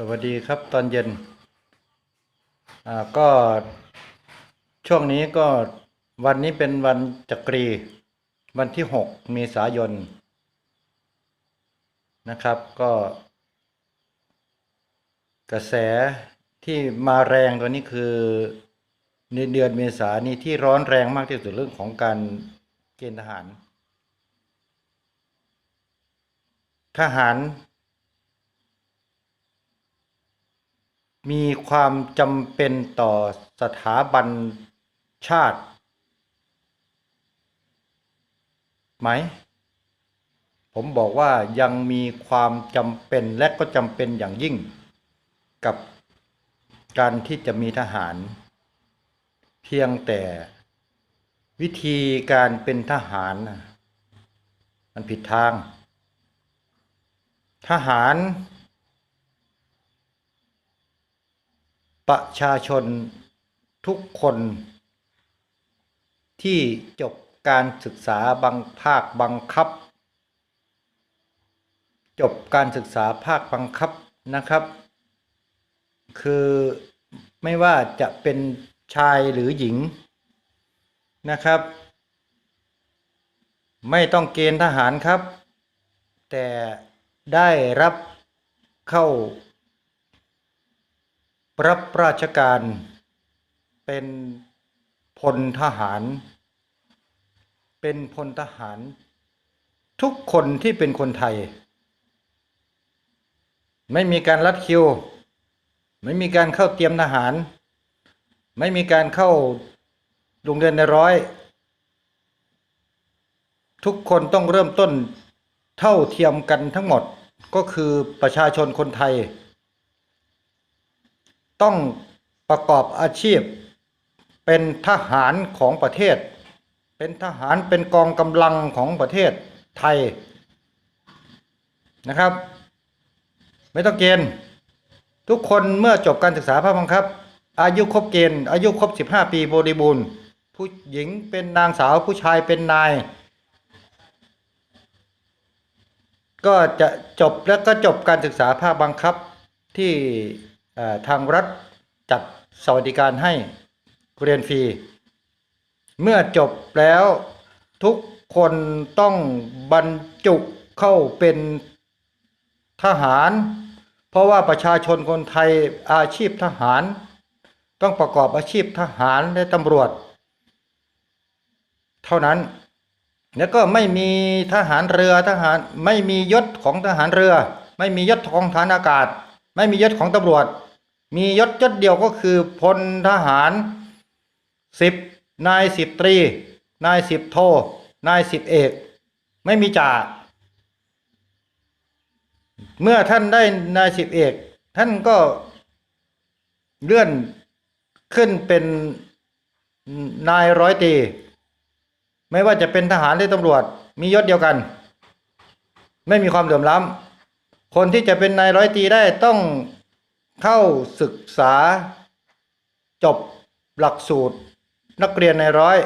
สวัสดีครับตอนเย็น อ่าก็ช่วงนี้ก็วันนี้เป็นวันจักรี วันที่หกเมษายน นะครับก็ กระแสที่มาแรงตัวนี้คือ ในเดือนเมษายนนี้ที่ร้อนแรงมากที่สุดเรื่องของการเกณฑ์ทหาร ทหาร มีความจำเป็นต่อสถาบันชาติ ไหม ผมบอกว่ายังมีความจำเป็นและก็จำเป็นอย่างยิ่ง กับการที่จะมีทหาร เพียงแต่วิธีการเป็นทหารมันผิดทาง ทหาร ประชาชนทุกคน ที่จบการศึกษาบางภาคบังคับ จบการศึกษาภาคบังคับนะครับ คือไม่ว่าจะเป็นชายหรือหญิงนะครับ ไม่ต้องเกณฑ์ทหารครับ แต่ได้รับเข้า รับราชการเป็นพลทหาร เป็นพลทหาร ทุกคนที่เป็นคนไทย ไม่มีการรัดคิว ไม่มีการเข้าเตรียมทหาร ไม่มีการเข้าโรงเรียนในร้อย ทุกคนต้องเริ่มต้นเท่าเทียมกันทั้งหมดก็คือประชาชนคนไทย ต้องประกอบอาชีพ เป็นทหารของประเทศ เป็นทหารเป็นกองกำลังของประเทศไทยนะครับ ไม่ต้องเกณฑ์ ทุกคนเมื่อจบการศึกษาภาคบังคับ อายุครบเกณฑ์อายุครบ 15 ปีบริบูรณ์ ผู้หญิงเป็นนางสาวผู้ชายเป็นนาย ก็จะจบแล้วก็จบการศึกษาภาคบังคับที่ ทางรัฐจัดสวัสดิการให้เรียนฟรี เมื่อจบแล้วทุกคนต้องบรรจุเข้าเป็นทหาร เพราะว่าประชาชนคนไทยอาชีพทหาร ต้องประกอบอาชีพทหารและตำรวจ เท่านั้นแล้วก็ไม่มีทหารเรือทหารไม่มียศของทหารเรือ ไม่มียศของทหารอากาศ ไม่มียศของตำรวจ มียศยศเดียวก็คือพลทหารสิบนายสิบตรี นายสิบโท นายสิบเอก ไม่มีจ่า เมื่อท่านได้นายสิบเอก ท่านก็เลื่อนขึ้นเป็นนายร้อยตรีไม่ว่าจะเป็นทหารหรือตำรวจ มียศเดียวกัน ไม่มีความเหลื่อมล้ำคนที่จะเป็นนายร้อยตรีได้ต้อง เข้าศึกษา จบหลักสูตร นักเรียนในร้อย